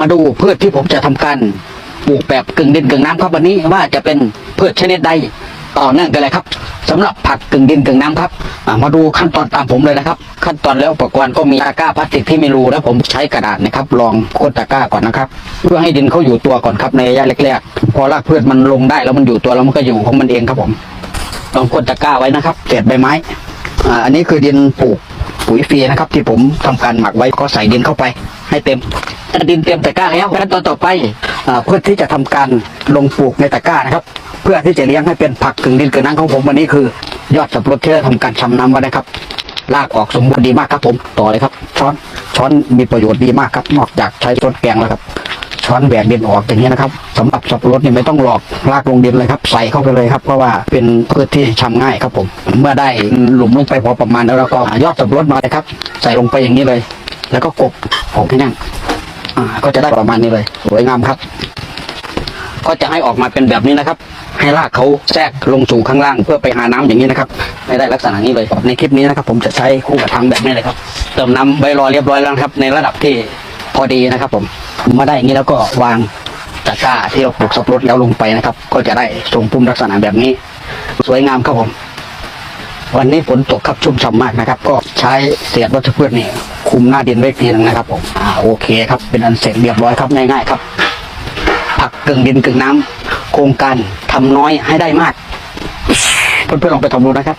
มาดูพืชที่ผมจะทำการปลูกแบบกึ่งดินกึ่งน้ำครับวันนี้ว่าจะเป็นพืชชนิดใดต่อเนื่องกันเลยครับสำหรับผักกึ่งดินกึ่งน้ำครับมาดูขั้นตอนตามผมเลยนะครับ ขั้นตอนแล้วอุปกรณ์ก็มีตะกร้าพลาสติกที่ไมีรูแล้วผมใช้กระดาษนะครับรองโคตรตะกร้าก่อนนะครับ เพื่อให้ดินเขาอยู่ตัวก่อนครับในระยะแรกๆพอรากพืชมันลงได้แล้วมันอยู่ตัวแล้วมันก็อยู่ของมันเองครับผมลองโคตรตะกร้าไว้นะครับเศษใบไม้อันนี้คือดินปลูกปุ๋ยฟีนะครับ ที่ผมทำการหมักไว้ก็ใส่ดินเข้าไป ให้เต็มดินเต็มตะกร้าแล้วขั้นตอนต่อไปเพื่อที่จะทำการลงปลูกในตะกร้านะครับ เพื่อที่จะเลี้ยงให้เป็นผักกึ่งดินกึ่งน้ำของผมวันนี้คือ ยอดสับปะรดที่ได้ทำการชำน้ำไว้นะครับลากออกสมบูรณ์ดีมากครับผมต่อเลยครับ ช้อนช้อนมีประโยชน์ดีมากครับ นอกจากใช้ช้อนแกงแล้วครับ ช้อนแบกดินออกอย่างนี้นะครับสำหรับสับปะรดนี่ไม่ต้องหลอกลากลงดินเลยครับ ใส่เข้าไปเลยครับเพราะว่าเป็นพืชที่ชำง่ายครับผม เมื่อได้หลุมลงไปพอประมาณแล้วเราก็ยอดสับปะรดมาเลยครับ ใส่ลงไปอย่างนี้เลย แล้วก็กบออกให้แน่นอ่าก็จะได้ประมาณนี้เลยสวยงามครับ ก็จะให้ออกมาเป็นแบบนี้นะครับ ให้รากเขาแทรกลงสู่ข้างล่าง เพื่อไปหาน้ำอย่างนี้นะครับให้ได้ลักษณะนี้เลยในคลิปนี้นะครับ ผมจะใช้คู่กับทางแบบนี้เลยครับ เติมน้ำใบรอเรียบร้อยแล้วครับ ในระดับที่พอดีนะครับ ผมมาได้อย่างนี้แล้วก็วางตะกร้าที่เราปลูกสับปะรดแล้วลงไปนะครับ ก็จะได้ทรงพุ่มลักษณะแบบนี้ สวยงามครับผม วันนี้ฝนตกครับชุ่มฉ่ำมากนะครับ ก็ใช้เศษวัชพืชนี่คุมหน้าดินไว้ทีนึงนะครับผมอ่าโอเคครับเป็นอันเสร็จเรียบร้อยครับง่ายๆครับ ผักกึ่งดินกึ่งน้ำโครงการทำน้อยให้ได้มาก เพื่อนๆลองไปทำดูนะครับ